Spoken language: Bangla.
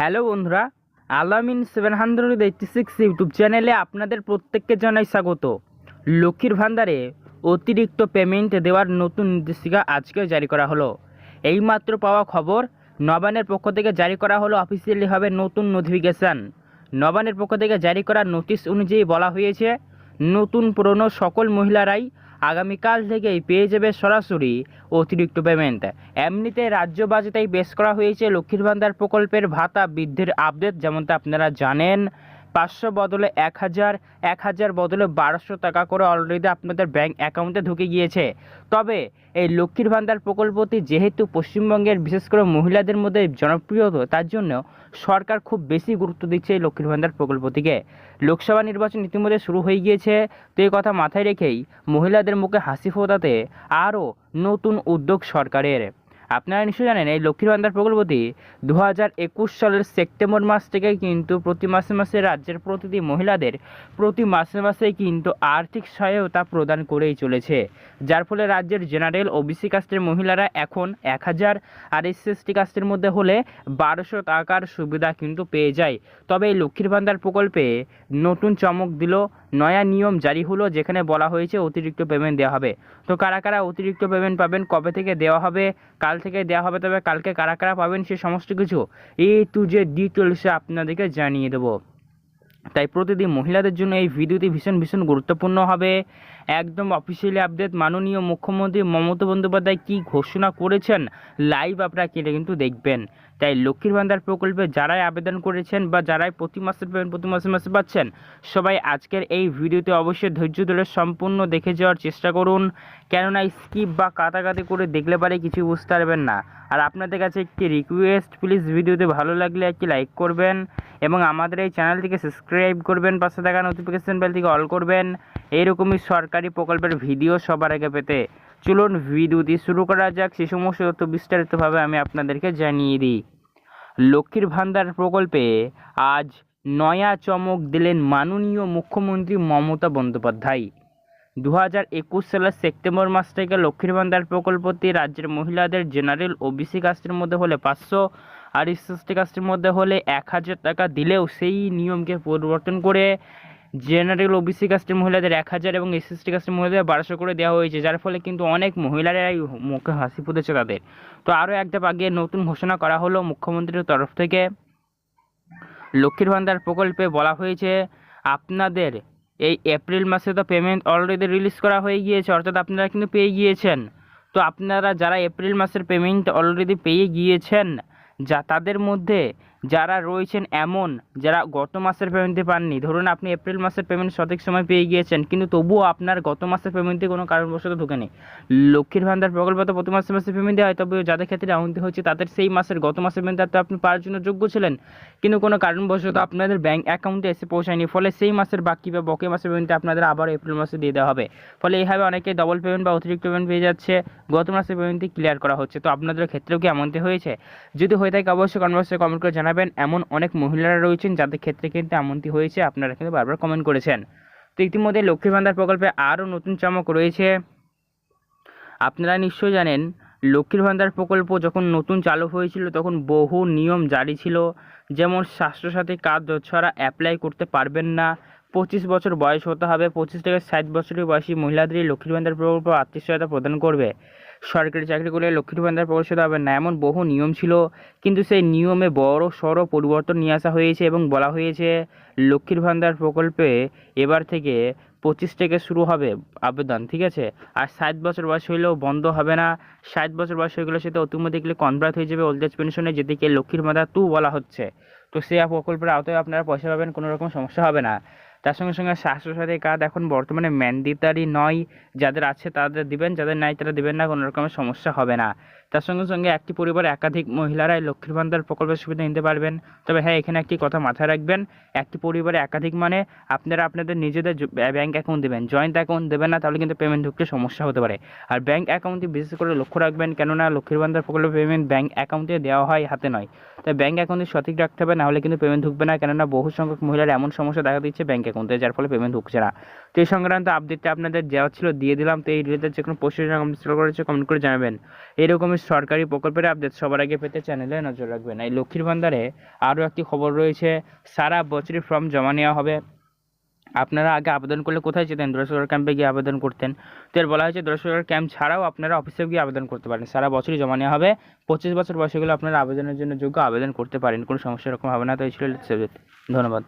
হ্যালো বন্ধুরা, Alamin seven hundred eighty six YouTube চ্যানেলে আপনাদের প্রত্যেককে জানাই স্বাগত। লক্ষ্মীর ভান্ডারে অতিরিক্ত পেমেন্ট দেওয়ার নতুন নির্দেশিকা আজকে জারি করা হলো। এইমাত্র পাওয়া খবর নবানের পক্ষ থেকে জারি করা হলো অফিসিয়ালি হবে নতুন নোটিফিকেশান নবানের পক্ষ থেকে জারি করা নোটিশ অনুযায়ী বলা হয়েছে, নতুন পুরনো সকল মহিলারাই আগামীকাল থেকেই পেয়ে যাবে সরাসরি অতিরিক্ত পেমেন্ট এমনিতে রাজ্য বাজেটেই বেশ করা হয়েছে লক্ষ্মীর ভান্ডার প্রকল্পের ভাতা বৃদ্ধির আপডেট যেমনটা আপনারা জানেন। পাঁচশো বদলে এক হাজার এক হাজার বদলে বারোশো টাকা করে অলরেডি আপনাদের ব্যাংক অ্যাকাউন্টে ঢুকে গিয়েছে। তবে এই লক্ষ্মীর ভান্ডার প্রকল্পটি যেহেতু পশ্চিমবঙ্গের বিশেষ করে মহিলাদের মধ্যে জনপ্রিয় তো, তার জন্য সরকার খুব বেশি গুরুত্ব দিচ্ছে এই লক্ষ্মীর ভান্ডার প্রকল্পটিকে। লোকসভা নির্বাচন ইতিমধ্যে শুরু হয়ে গিয়েছে, তো এই কথা মাথায় রেখেই মহিলাদের মুখে হাসি ফোটাতে আরও নতুন উদ্যোগ সরকারের। আপনারা নিশ্চয়ই জানেন, এই লক্ষ্মীর ভান্ডার প্রকল্পটি দু হাজার একুশ সালের সেপ্টেম্বর মাস থেকে কিন্তু প্রতি মাসে মাসে রাজ্যের প্রতিটি মহিলাদের প্রতি মাসে মাসে কিন্তু আর্থিক সহায়তা প্রদান করেই চলেছে। যার ফলে রাজ্যের জেনারেল ওবিসি কাস্টের মহিলারা এখন এক হাজার আর এস এসসি কাস্টের মধ্যে হলে বারোশো টাকার সুবিধা কিন্তু পেয়ে যায়। তবে এই লক্ষ্মীর ভান্ডার প্রকল্পে নতুন চমক দিল, নয়া নিয়ম জারি হলো, যেখানে বলা হয়েছে অতিরিক্ত পেমেন্ট দেওয়া হবে। তো কারা কারা অতিরিক্ত পেমেন্ট পাবেন, কবে থেকে দেওয়া হবে, কাল থেকে দেওয়া হবে, তবে কালকে কারা কারা পাবেন সে সমস্ত কিছু এ টু যে ডিটেলসে আপনাদেরকে জানিয়ে দেবো। তাই প্রতিদিন মহিলাদের জন্য এই ভিডিওটি ভীষণ ভীষণ গুরুত্বপূর্ণ হবে। একদম অফিসিয়ালি আপডেট মাননীয় মুখ্যমন্ত্রী মমতা বন্দ্যোপাধ্যায় কী ঘোষণা করেছেন লাইভ আপনারা কেটে কিন্তু দেখবেন। তাই লক্ষ্মীর ভান্ডার প্রকল্পে যারাই আবেদন করেছেন বা যারাই প্রতি মাসে পেমেন্ট প্রতি মাসে মাসে পাচ্ছেন, সবাই আজকের এই ভিডিওতে অবশ্যই ধৈর্য ধরে সম্পূর্ণ দেখে যাওয়ার চেষ্টা করুন। কেননা স্কিপ বা কাটাকাটি করে দেখলে পারে কিছু বুঝতে পারবেন না। আর আপনাদের কাছে একটি রিকোয়েস্ট প্লিজ ভিডিওতে ভালো লাগলে একটি লাইক করবেন। এবং আমাদের এই চ্যানেলটিকে সাবস্ক্রাইব করবেন, পাশে থাকা নোটিফিকেশন বেলটিকে অল করবেন। এইরকমই সরকারি প্রকল্পের ভিডিও সবার আগে পেতে। চলুন ভিডিওটি শুরু করা যাক। সে সমস্ত তথ্য বিস্তারিতভাবে আমি আপনাদেরকে জানিয়ে দিই। লক্ষ্মীর ভান্ডার প্রকল্পে আজ নয়া চমক দিলেন মাননীয় মুখ্যমন্ত্রী মমতা বন্দ্যোপাধ্যায়। দু হাজার একুশ সালের সেপ্টেম্বর মাস থেকে লক্ষ্মীর ভান্ডার প্রকল্পটি রাজ্যের মহিলাদের জেনারেল ওবিসি কাস্টের মধ্যে হলে পাঁচশো আর এসএসটি কাস্টের মধ্যে হলে এক হাজার টাকা দিলেও সেই নিয়মকে পরিবর্তন করে জেনারেল ওবিসি কাস্টের মহিলাদের এক হাজার এবং এসএসটি কাস্টের মহিলাদের বারোশো করে দেওয়া হয়েছে, যার ফলে কিন্তু অনেক মহিলারাই মুখে হাসি ফুটেছে তাদের। তো আরও এক ধাপ আগে নতুন ঘোষণা করা হলো মুখ্যমন্ত্রীর তরফ থেকে। লক্ষ্মীর ভান্ডার প্রকল্পে বলা হয়েছে, আপনাদের এই এপ্রিল মাসে তো পেমেন্ট অলরেডি রিলিজ করা হয়ে গিয়েছে, অর্থাৎ আপনারা কিন্তু পেয়ে গিয়েছেন। তো আপনারা যারা এপ্রিল মাসের পেমেন্ট অলরেডি পেয়ে গিয়েছেন যা তাদের মধ্যে যারা রয়েছেন এমন, যারা গত মাসের পেমেন্টটি পাননি, ধরুন আপনি এপ্রিল মাসের পেমেন্ট সঠিক সময় পেয়ে গিয়েছেন, কিন্তু তবুও আপনার গত মাসের পেমেন্টে কোনো কারণবশত ঢুকেনি লক্ষ্মীর ভান্ডার প্রকল্প তো প্রতি মাসে মাসে পেমেন্ট দেওয়া হয়, তবে যাদের ক্ষেত্রে এমনটি হচ্ছে তাদের সেই মাসের গত মাসের পেমেন্ট আপনি পাওয়ার জন্য যোগ্য ছিলেন, কিন্তু কোনো কারণবশত আপনাদের ব্যাঙ্ক অ্যাকাউন্টে এসে পৌঁছায়নি, ফলে সেই মাসের বাকি বা বকে মাসের পেমেন্টটা আপনাদের আবার এপ্রিল মাসে দিয়ে দেওয়া হবে। ফলে এইভাবে অনেকে ডবল পেমেন্ট বা অতিরিক্ত পেমেন্ট পেয়ে যাচ্ছে, গত মাসের পেমেন্টটি ক্লিয়ার করা হচ্ছে। তো আপনাদের ক্ষেত্রেও কি এমনটি হয়েছে? যদি হয়ে থাকে, অবশ্যই কনভার্সে কমেন্ট করে জানাবেন। এমন অনেক মহিলারা রয়েছেন যাদের ক্ষেত্রে কিন্তু এমনটি হয়েছে। আপনারা কিন্তু বারবার কমেন্ট করেছেন। তো ইতিমধ্যে লক্ষ্মী ভান্ডার প্রকল্পে আরও নতুন চমক রয়েছে। আপনারা নিশ্চয়ই জানেন, লক্ষ্মীর ভান্ডার প্রকল্প যখন নতুন চালু হয়েছিল তখন বহু নিয়ম জারি ছিল। যেমন স্বাস্থ্যসাথী কার্ড ছাড়া অ্যাপ্লাই করতে পারবেন না। পঁচিশ বছর বয়স হতে হবে। পঁচিশ থেকে ষাট বছরের বয়সী মহিলাদেরই লক্ষ্মীর ভান্ডার প্রকল্প আর্থিক সহায়তা প্রদান করবে। সরকারি চাকরি করলে লক্ষ্মীর ভান্ডার প্রবেশ হবে না, এমন বহু নিয়ম ছিল। কিন্তু সেই নিয়মে বড় সড় পরিবর্তন নিয়ে আসা হয়েছে এবং বলা হয়েছে, লক্ষ্মীর ভান্ডার প্রকল্পে এবার থেকে পঁচিশ থেকে শুরু হবে আবেদন, ঠিক আছে? আর ষাট বছর বয়স হইলেও বন্ধ হবে না। ষাট বছর বয়স হয়ে গেলে সেটা অটোমেটিকলি কনভার্ট হয়ে যাবে ওল্ড এজ পেনশনে যেদিকে লক্ষ্মীর ভান্ডার টু বলা হচ্ছে। তো সেই প্রকল্পের আওতায় আপনারা পয়সা পাবেন, কোনো রকম সমস্যা হবে না। তার সঙ্গে সঙ্গে স্বাস্থ্যসাথী কার্ড এখন বর্তমানে ম্যান্ডেটারি নয়। যাদের আছে তাদের দিবেন, যাদের নাই তারা দিবেন না, কোনো রকমের সমস্যা হবে না। তার সঙ্গে সঙ্গে একটি পরিবারে একাধিক মহিলারাই লক্ষ্মীর ভান্ডার প্রকল্পের সুবিধা নিতে পারবেন। তবে হ্যাঁ এখানে একটি কথা মাথায় রাখবেন, একটি পরিবারে একাধিক মানে আপনারা আপনাদের নিজেদের ব্যাঙ্ক অ্যাকাউন্ট দেবেন। জয়েন্ট অ্যাকাউন্ট দেবেন না, তাহলে কিন্তু পেমেন্ট ঢুকতে সমস্যা হতে পারে। আর ব্যাঙ্ক অ্যাকাউন্টটি বিশেষ করে লক্ষ্য রাখবেন, কেননা লক্ষ্মীর ভান্ডার প্রকল্পের পেমেন্ট ব্যাঙ্ক অ্যাকাউন্টে দেওয়া হয় হাতে নয়। তাই ব্যাঙ্ক অ্যাকাউন্টে সঠিক রাখতে হবে নাহলে কিন্তু পেমেন্ট ঢুকবে না। কেননা বহু সংখ্যক মহিলার এমন সমস্যা দেখা দিচ্ছে ব্যাঙ্ক অ্যাকাউন্টে যার ফলে পেমেন্ট ঢুকছে না। তো এই সংক্রান্ত আপডেটটা আপনাদের দেওয়া ছিল, দিয়ে দিলাম। তো এই রিলেটেড যে কোনো প্রশ্ন কমেন্ট করেছে কমেন্ট করে জানাবেন। এরকমই সরকারি প্রকল্পের আপডেট সবার আগে পেতে চ্যানেলে নজর রাখবেন। এই লক্ষ্মীর ভান্ডারে আরও একটি খবর রয়েছে, সারা বছরই ফর্ম জমা নেওয়া হবে। আপনারা আগে আবেদন করলে কোথায় যেতেন? দূরসরকার ক্যাম্পে গিয়ে আবেদন করতেন। তো এর বলা হয়েছে দূরসরকার ক্যাম্প ছাড়াও আপনারা অফিসে গিয়ে আবেদন করতে পারেন। সারা বছরই জমা নেওয়া হবে। পঁচিশ বছর বয়সে গেলে আপনারা আবেদনের জন্য যোগ্য আবেদন করতে পারেন। কোনো সমস্যা এরকম হবে না। তো এই ছিল ধন্যবাদ।